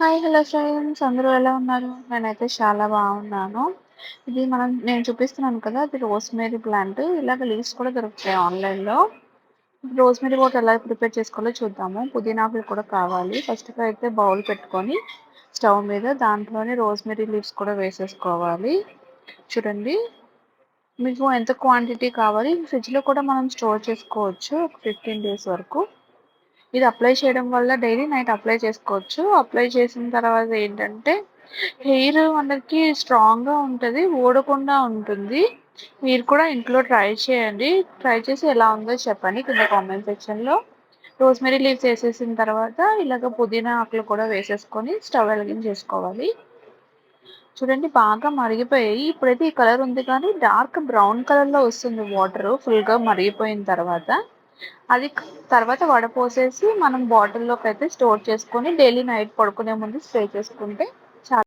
Hi hello friends. అందరూ ఎలా ఉన్నారు? నేనైతే చాలా బాగున్నాను. ఇది మనం నేను చూపిస్తున్నాను కదా అది రోస్మేరీ ప్లాంట్. ఇలాగ లీవ్స్ కూడా దొరుకుతాయి ఆన్లైన్లో. రోస్మేరీ వాటర్ ఎలా ప్రిపేర్ చేసుకోవాలో చూద్దాము. పుదీనాకులు కూడా కావాలి. ఫస్ట్ అయితే బౌల్ పెట్టుకొని స్టవ్ మీద దాంట్లోనే రోస్మేరీ లీవ్స్ కూడా వేసేసుకోవాలి. చూడండి. మీకు ఎంత క్వాంటిటీ కావాలి? ఫ్రిడ్జ్లో కూడా మనం స్టోర్ చేసుకోవచ్చు. ఒక ఫిఫ్టీన్ డేస్ వరకు. ఇది అప్లై చేయడం వల్ల డైలీ నైట్ అప్లై చేసుకోవచ్చు. అప్లై చేసిన తర్వాత ఏంటంటే హెయిర్ మనకి స్ట్రాంగ్గా ఉంటుంది ఊడకుండా ఉంటుంది. మీరు కూడా ఇంట్లో ట్రై చేయండి. ట్రై చేసి ఎలా ఉందో చెప్పండి కింద కామెంట్ సెక్షన్లో రోజ్మెరీ లీవ్స్ వేసేసిన తర్వాత ఇలాగ పుదీనా ఆకులు కూడా వేసేసుకొని స్టవ్ వెలిగించేసుకోవాలి. చూడండి బాగా మరిగిపోయాయి. ఇప్పుడైతే ఈ కలర్ ఉంది కానీ డార్క్ బ్రౌన్ కలర్లో వస్తుంది వాటర్ ఫుల్గా మరిగిపోయిన తర్వాత అది తర్వాత వడపోసేసి మనం బాటిల్లోకి అయితే స్టోర్ చేసుకొని డైలీ నైట్ పడుకునే ముందు స్ప్రే చేసుకుంటే